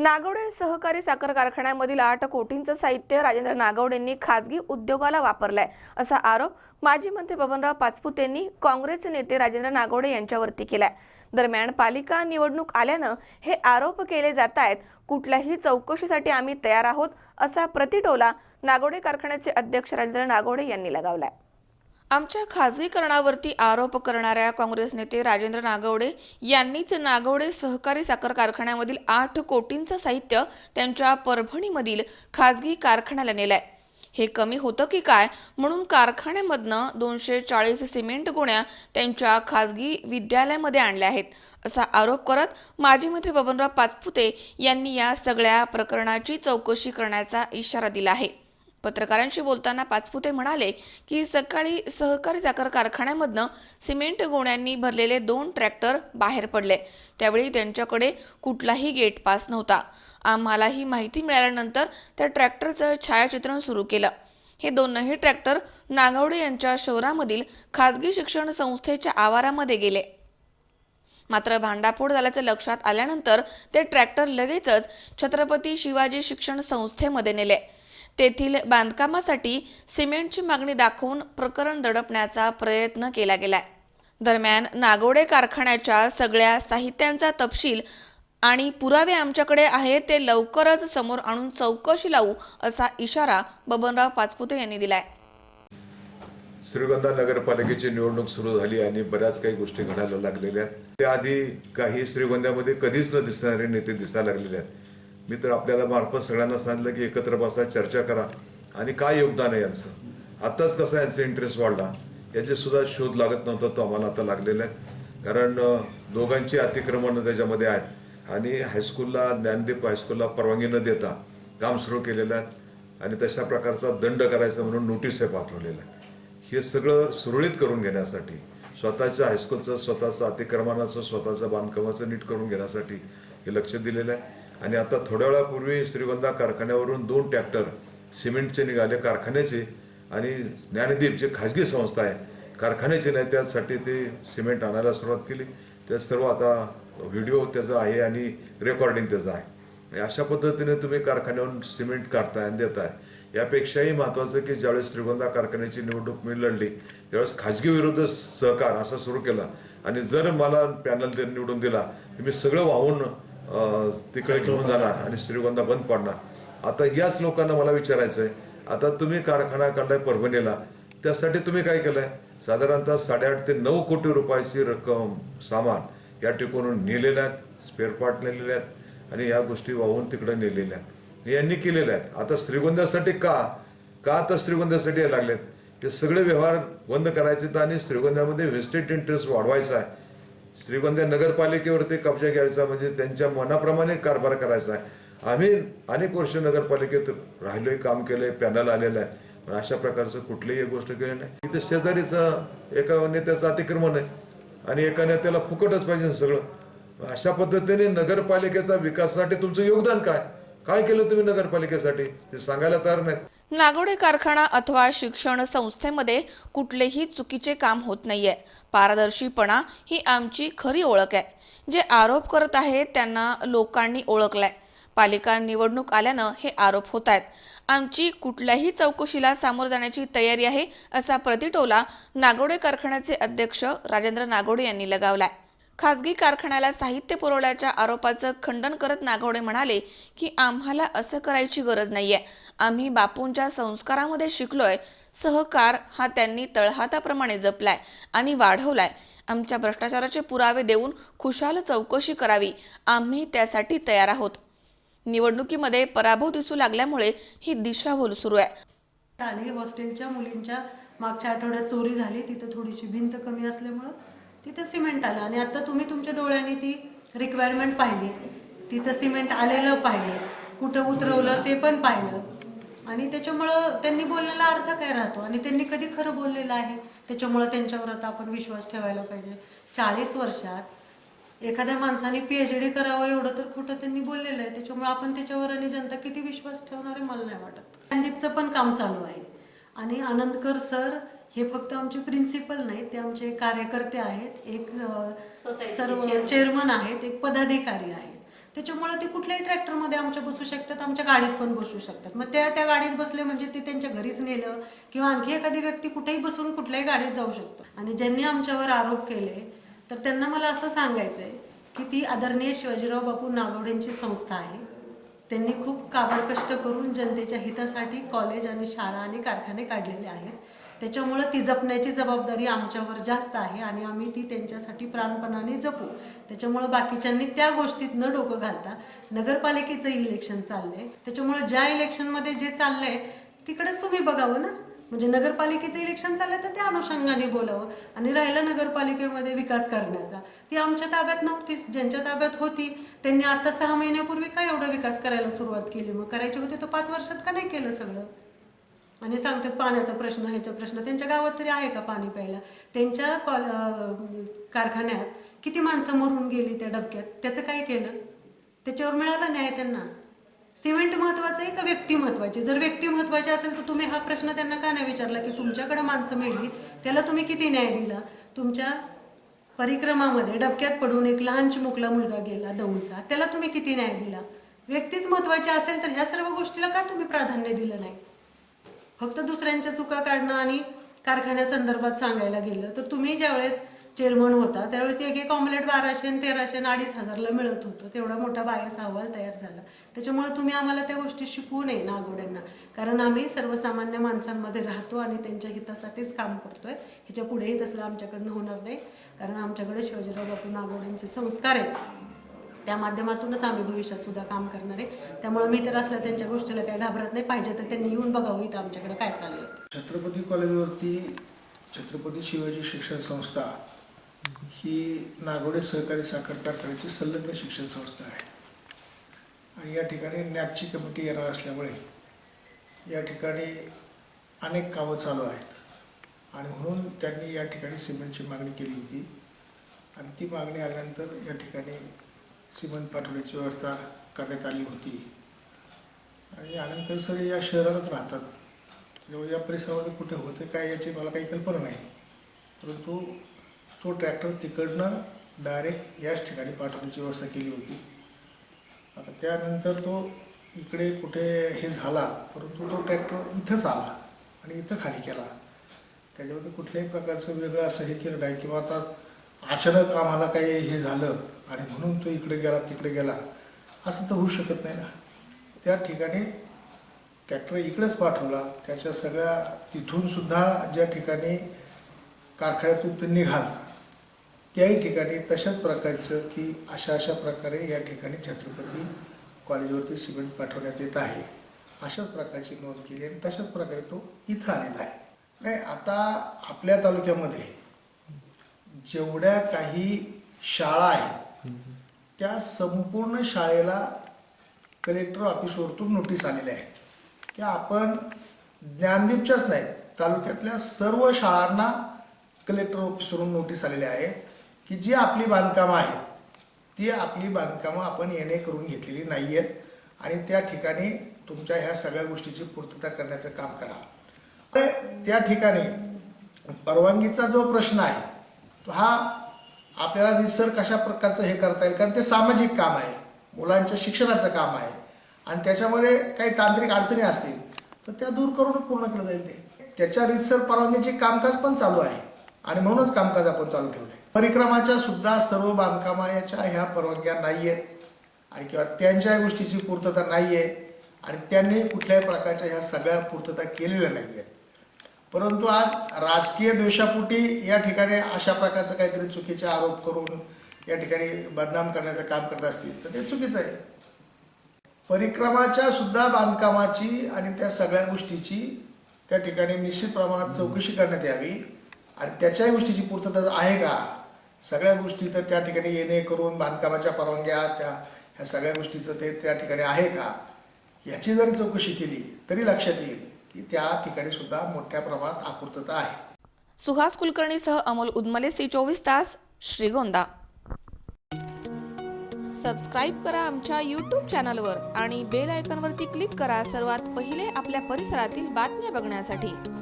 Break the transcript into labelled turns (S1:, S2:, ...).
S1: नागवडे सहकारी साखर कारखान्यामधील आठ कोटींचं साहित्य राजेंद्र नागवडेंनी खासगी उद्योगाला वापरलाय असा आरोप माजी मंत्री बबनराव पाचपुत यांनी काँग्रेसचे नेते राजेंद्र नागवडे यांच्यावरती केलाय. दरम्यान पालिका निवडणूक आल्यानं हे आरोप केले जात आहेत कुठल्याही चौकशीसाठी आम्ही तयार आहोत असा प्रतिटोला नागवडे कारखान्याचे अध्यक्ष राजेंद्र नागवडे यांनी लगावलाय. आमच्या खाजगीकरणावरती आरोप करणाऱ्या काँग्रेस नेते राजेंद्र नागवडे यांनीच नागवडे सहकारी साखर कारखान्यामधील आठ कोटींचं साहित्य त्यांच्या परभणीमधील खाजगी कारखान्याला नेलंय. हे कमी होतं की काय? म्हणून कारखान्यामधनं दोनशे चाळीस सिमेंट गोण्या त्यांच्या खाजगी विद्यालयामध्ये आणल्या आहेत असा आरोप करत माजी मंत्री बबनराव पाचपुते यांनी या सगळ्या प्रकरणाची चौकशी करण्याचा इशारा दिला आहे. पत्रकारांशी बोलताना पाचपुते म्हणाले की सकाळी सहकारी साखर कारखान्यामधनं सिमेंट गोण्यांनी भरलेले दोन ट्रॅक्टर बाहेर पडले. त्यावेळी त्यांच्याकडे कुठलाही गेट पास नव्हता. आम्हाला ही माहिती मिळाल्यानंतर त्या ट्रॅक्टरचं छायाचित्रण सुरू केलं. हे दोनही ट्रॅक्टर नागवडे यांच्या शहरामधील खाजगी शिक्षण संस्थेच्या आवारामध्ये गेले. मात्र भांडाफोड झाल्याचं लक्षात आल्यानंतर ते ट्रॅक्टर लगेचच छत्रपती शिवाजी शिक्षण संस्थेमध्ये नेले. तेथील बांधकामासाठी सिमेंटची मागणी दाखवून प्रकरण दडपण्याचा प्रयत्न केला गेलाय. दरम्यान नागोडे कारखान्याच्या सगळ्या साहित्यांचा तपशील आणि पुरावे आमच्याकडे आहेत ते लवकरच समोर आणून चौकशी लावू असा इशारा बबनराव पाचपुते यांनी दिलाय.
S2: श्रीगोंदा नगरपालिकेची निवडणूक सुरू झाली आणि बऱ्याच काही गोष्टी घडायला लागलेल्या आहेत. त्याआधी काही श्रीगोंद्यामध्ये कधीच न दिसणारे नेते दिसायला लागलेले आहेत. मी तर आपल्याला मार्फत सगळ्यांना सांगितलं की एकत्र बसा चर्चा करा. आणि काय योगदान आहे यांचं? आत्ताच कसा यांचा इंटरेस्ट वाढला? याचे सुद्धा शोध लागत नव्हता तो आम्हाला आता लागलेला आहे. कारण दोघांची अतिक्रमणं त्याच्यामध्ये आहेत. आणि हायस्कूलला ज्ञानदीप हायस्कूलला परवानगी न देता काम सुरू केलेलं आहे आणि तशा प्रकारचा दंड करायचा म्हणून नोटीस पाठवलेलं आहे. हे सगळं सुरळीत करून घेण्यासाठी स्वतःच्या हायस्कूलचं स्वतःचं अतिक्रमणाचं स्वतःचं बांधकामाचं नीट करून घेण्यासाठी हे लक्ष दिलेलं आहे. आणि आता थोड्या वेळापूर्वी श्रीगोंदा कारखान्यावरून दोन ट्रॅक्टर सिमेंटचे निघाले कारखान्याचे. आणि ज्ञानदीप जे खाजगी संस्था आहे कारखान्याचे नाही त्यासाठी ते सिमेंट आणायला सुरुवात केली. त्या सर्व आता व्हिडिओ त्याचा आहे आणि रेकॉर्डिंग त्याचं आहे. अशा पद्धतीने तुम्ही कारखान्यावरून सिमेंट काढताय आणि देताय. यापेक्षाही महत्वाचं की ज्यावेळेस श्रीगोंदा कारखान्याची निवडणूक मी लढली त्यावेळेस खाजगी विरुद्ध सहकार असा सुरू केला. आणि जर मला पॅनल ते निवडून दिला तर मी सगळं वाहून तिकडे घेऊन जाणार आणि श्रीगोंदा बंद पाडणार. आता याच लोकांना मला विचारायचं आहे आता तुम्ही कारखाना काढलाय परभणीला त्यासाठी तुम्ही काय केलंय? साधारणतः साडेआठ ते नऊ कोटी रुपयाची रक्कम सामान या ठिकाणून नेलेल्या आहेत स्पेअर पार्ट आहेत आणि या गोष्टी वाहून तिकडे नेलेल्या आहेत. यांनी केलेल्या आहेत. आता श्रीगोंद्यासाठी का? का आता श्रीगोंद्यासाठी लागलेत? हे सगळे व्यवहार बंद करायचे आहेत आणि श्रीगोंद्यामध्ये वेस्टेड इंटरेस्ट वाढवायचा आहे. श्रीगोंदा नगरपालिकेवरती कब्जा घ्यायचा म्हणजे त्यांच्या मनाप्रमाणे कारभार करायचा आहे. आम्ही अनेक वर्ष नगरपालिकेत राहिलोय काम केलंय पॅनल आलेलं आहे. पण अशा प्रकारचं कुठलीही गोष्ट केली नाही. इथे शेजारीचं एका नेत्याचं अतिक्रमण आहे आणि एका नेत्याला फुकटच पाहिजे सगळं. अशा पद्धतीने नगरपालिकेचा विकासासाठी तुमचं योगदान काय? काय केलं तुम्ही नगरपालिकेसाठी? ते सांगायला तयार नाहीत.
S1: नागोडे कारखाना अथवा शिक्षण संस्थेमध्ये कुठलेही चुकीचे काम होत नाहीये. पारदर्शीपणा ही आमची खरी ओळख आहे. जे आरोप करत आहेत त्यांना लोकांनी ओळखलंय. पालिका निवडणूक आल्यानं हे आरोप होत आहेत. आमची कुठल्याही चौकशीला सामोरं जाण्याची तयारी आहे असा प्रतिटोला नागोडे कारखान्याचे अध्यक्ष राजेंद्र नागोडे यांनी लगावलाय. खासगी कारखान्याला साहित्य पुरवल्याच्या आरोपाचं खंडन करत नागवडे म्हणाले की आम्हाला असं करायची गरज नाहीये. आम्ही बापूंच्या संस्कारामध्ये शिकलोय. सहकार हा त्यांनी तळहाताप्रमाणे जपलाय आणि वाढवलाय. आमच्या भ्रष्टाचाराचे पुरावे देऊन खुशाल चौकशी करावी. आम्ही त्यासाठी तयार आहोत. निवडणुकीमध्ये पराभव दिसू लागल्यामुळे ही दिशाभूल सुरू आहे.
S3: हॉस्टेलच्या मुलींच्या मागच्या आठवड्यात चोरी झाली. तिथं थोडीशी भिंत कमी असल्यामुळं तिथं सिमेंट आलं. आणि आता तुम्ही तुमच्या डोळ्यांनी ती रिक्वायरमेंट पाहिली. तिथं सिमेंट आलेलं पाहिलं. कुठं उतरवलं ते पण पाहिलं. आणि त्याच्यामुळं त्यांनी बोललेला अर्थ काय राहतो? आणि त्यांनी कधी खरं बोललेलं आहे? त्याच्यामुळं त्यांच्यावर आता आपण विश्वास ठेवायला पाहिजे. चाळीस वर्षात एखाद्या माणसाने पीएच डी करावं एवढं तर खोटं त्यांनी बोललेलं आहे. त्याच्यामुळं आपण त्याच्यावर आणि जनता किती विश्वास ठेवणार आहे मला नाही वाटत. संदीपचं पण काम चालू आहे. आणि आनंदकर सर हे फक्त आमचे प्रिन्सिपल नाहीत ते आमचे कार्यकर्ते आहेत. एक सर्व चेअरमन आहेत एक पदाधिकारी आहेत. त्याच्यामुळे ते कुठल्याही ट्रॅक्टरमध्ये आमच्या बसू शकतात आमच्या गाडीत पण बसू शकतात. मग त्या त्या गाडीत बसले म्हणजे ते त्यांच्या घरीच नेलं किंवा आणखी एखादी व्यक्ती कुठेही बसून कुठल्याही गाडीत जाऊ शकतो. आणि ज्यांनी आमच्यावर आरोप केले तर त्यांना मला असं सांगायचं आहे की ती आदरणीय शिवाजीराव बापू नागवडेंची संस्था आहे. त्यांनी खूप काबाड कष्ट करून जनतेच्या हितासाठी कॉलेज आणि शाळा आणि कारखाने काढलेले आहेत. त्याच्यामुळं ती जपण्याची जबाबदारी आमच्यावर जास्त आहे आणि आम्ही ती त्यांच्यासाठी प्राणपणाने जपू. त्याच्यामुळं बाकीच्यांनी त्या गोष्टीत न डोकं घालता नगरपालिकेचं इलेक्शन चाललंय. त्याच्यामुळं ज्या इलेक्शनमध्ये जे चाललंय तिकडेच तुम्ही बघावं ना? म्हणजे नगरपालिकेचं इलेक्शन चाललंय तर त्या अनुषंगाने बोलावं आणि राहिलं नगरपालिकेमध्ये विकास करण्याचा. ती आमच्या ताब्यात नव्हतीच ज्यांच्या ताब्यात होती त्यांनी आता सहा महिन्यापूर्वी काय एवढा विकास करायला सुरुवात केली? मग करायची होती तर पाच वर्षात का नाही केलं सगळं? आणि सांगतात पाण्याचा प्रश्न ह्याचा प्रश्न. त्यांच्या गावात तरी आहे का पाणी प्यायला? त्यांच्या कॉल कारखान्यात किती माणसं मरून गेली त्या डबक्यात? त्याचं काय केलं? त्याच्यावर मिळाला न्याय त्यांना? सिमेंट महत्वाचं आहे का व्यक्ती महत्वाची? जर व्यक्ती महत्वाची असेल तर तुम्ही हा प्रश्न त्यांना का नाही विचारला की तुमच्याकडे माणसं मिळली त्याला तुम्ही किती न्याय दिला? तुमच्या परिक्रमामध्ये डबक्यात पडून एक लहान चिमुकला मुलगा गेला दौडचा त्याला तुम्ही किती न्याय दिला? व्यक्तीच महत्वाची असेल तर ह्या सर्व गोष्टीला का तुम्ही प्राधान्य दिलं नाही? फक्त दुसऱ्यांच्या चुका काढणं आणि कारखान्यासंदर्भात सांगायला गेलं तर तुम्ही ज्यावेळेस चेअरमन होता त्यावेळेस एक एक ऑमलेट बाराशे आणि तेराशे आणि अडीच हजारला मिळत होतं. तेवढा मोठा बायस अहवाल तयार झाला. त्याच्यामुळे तुम्ही आम्हाला त्या गोष्टी शिकवू नये नागोड्यांना. कारण आम्ही सर्वसामान्य माणसांमध्ये राहतो आणि त्यांच्या हितासाठीच काम करतोय. ह्याच्या पुढेही तसलं आमच्याकडनं होणार नाही. कारण आमच्याकडे शिवाजीराव बापू नागोड्यांचे संस्कार आहेत. त्या माध्यमातूनच आम्ही भविष्यात सुद्धा काम करणार आहे. त्यामुळे मी तर असल्या त्यांच्या गोष्टीला काही घाबरत नाही. पाहिजे तर त्यांनी येऊन बघावं इथं आमच्याकडे काय चाललंय
S4: छत्रपती कॉलेजवरती छत्रपती शिवाजी शिक्षण संस्था ही नागोडे सहकारी साखर कारखान्याची संलग्न शिक्षण संस्था आहे. आणि या ठिकाणी नॅपची कमिटी येणार असल्यामुळे या ठिकाणी अनेक कामं चालू आहेत. आणि म्हणून त्यांनी या ठिकाणी सिमेंटची मागणी केली होती. आणि ती मागणी आल्यानंतर या ठिकाणी सिमेंट पाठवण्याची व्यवस्था करण्यात आली होती. आणि अनंतर सर या शहरातच राहतात. त्यामुळे या परिसरामध्ये कुठे होते काय याची मला काही कल्पना नाही. परंतु तो ट्रॅक्टर तिकडनं डायरेक्ट याच ठिकाणी पाठवण्याची व्यवस्था केली होती. आता त्यानंतर तो इकडे कुठे हे झाला परंतु तो ट्रॅक्टर इथंच आला आणि इथं खाली केला. त्याच्यामध्ये कुठल्याही प्रकारचं वेगळं असं हे केलं नाही किंवा आता अचानक आम्हाला काही हे झालं आणि म्हणून तो इकडे गेला तिकडे गेला. असं तर होऊ शकत नाही ना. त्या ठिकाणी ट्रॅक्टर इकडेच पाठवला. त्याच्या सगळ्या तिथून सुद्धा ज्या ठिकाणी कारखान्यातून तो निघाला त्याही ठिकाणी तशाच प्रकारचं की अशा अशा प्रकारे या ठिकाणी छत्रपती कॉलेजवरती सिमेंट पाठवण्यात येत आहे. अशाच प्रकारची नोंद केली आणि तशाच प्रकारे तो इथं आलेला आहे. नाही आता आपल्या तालुक्यामध्ये जेवढ्या काही शाळा आहेत त्या संपूर्ण शाळेला कलेक्टर ऑफिसवरतून नोटीस आलेल्या आहेत. की आपण ज्ञानदीपच्याच नाहीत तालुक्यातल्या सर्व शाळांना कलेक्टर ऑफिसवरून नोटीस आलेल्या आहेत की जी आपली बांधकामं आहेत ती आपली बांधकामं आपण येणे करून घेतलेली नाही आहेत आणि त्या ठिकाणी तुमच्या ह्या सगळ्या गोष्टीची पूर्तता करण्याचं काम करा. तर त्या ठिकाणी परवानगीचा जो प्रश्न आहे तो हा आपल्याला रिसर कशा प्रकारचं हे करता येईल? कारण ते सामाजिक काम आहे. मुलांच्या शिक्षणाचं काम आहे. आणि त्याच्यामध्ये काही तांत्रिक अडचणी असतील तर त्या दूर करूनच पूर्ण केलं जाईल ते. त्याच्या रितसर परवानगीचे कामकाज पण चालू आहे. आणि म्हणूनच कामकाज आपण चालू ठेवले परिक्रमाच्या सुद्धा सर्व बांधकामाच्या ह्या परवानग्या नाही आहेत आणि किंवा त्यांच्या गोष्टीची पूर्तता नाही आहे आणि त्यांनी कुठल्याही प्रकारच्या ह्या सगळ्या पूर्तता केलेल्या नाही आहेत परंतु आज राजकीय द्वेषापोटी या ठिकाणी अशा प्रकारचं काहीतरी चुकीचे आरोप करून या ठिकाणी बदनाम करण्याचं काम करत असतील तर ते चुकीचं आहे. परिक्रमाच्या सुद्धा बांधकामाची आणि त्या सगळ्या गोष्टीची त्या ठिकाणी निश्चित प्रमाणात चौकशी करण्यात यावी. आणि त्याच्याही गोष्टीची पूर्तता आहे का? सगळ्या गोष्टी तर त्या ठिकाणी येणे करून बांधकामाच्या परवानग्या त्या ह्या सगळ्या गोष्टीचं ते त्या ठिकाणी आहे का? याची जरी चौकशी केली तरी लक्षात येईल. की त्या ठिकाणी सुद्धा मोठ्या प्रमाणात अपूर्तता आहे.
S1: सुहास कुलकर्णीसह अमोल उदमले सी चोवीस तास श्रीगोंदा. सबस्क्राईब करा आमच्या यूट्यूब चॅनलवर आणि बेल आयकॉनवरती क्लिक करा सर्वात पहिले आपल्या परिसरातील बातम्या बघण्यासाठी.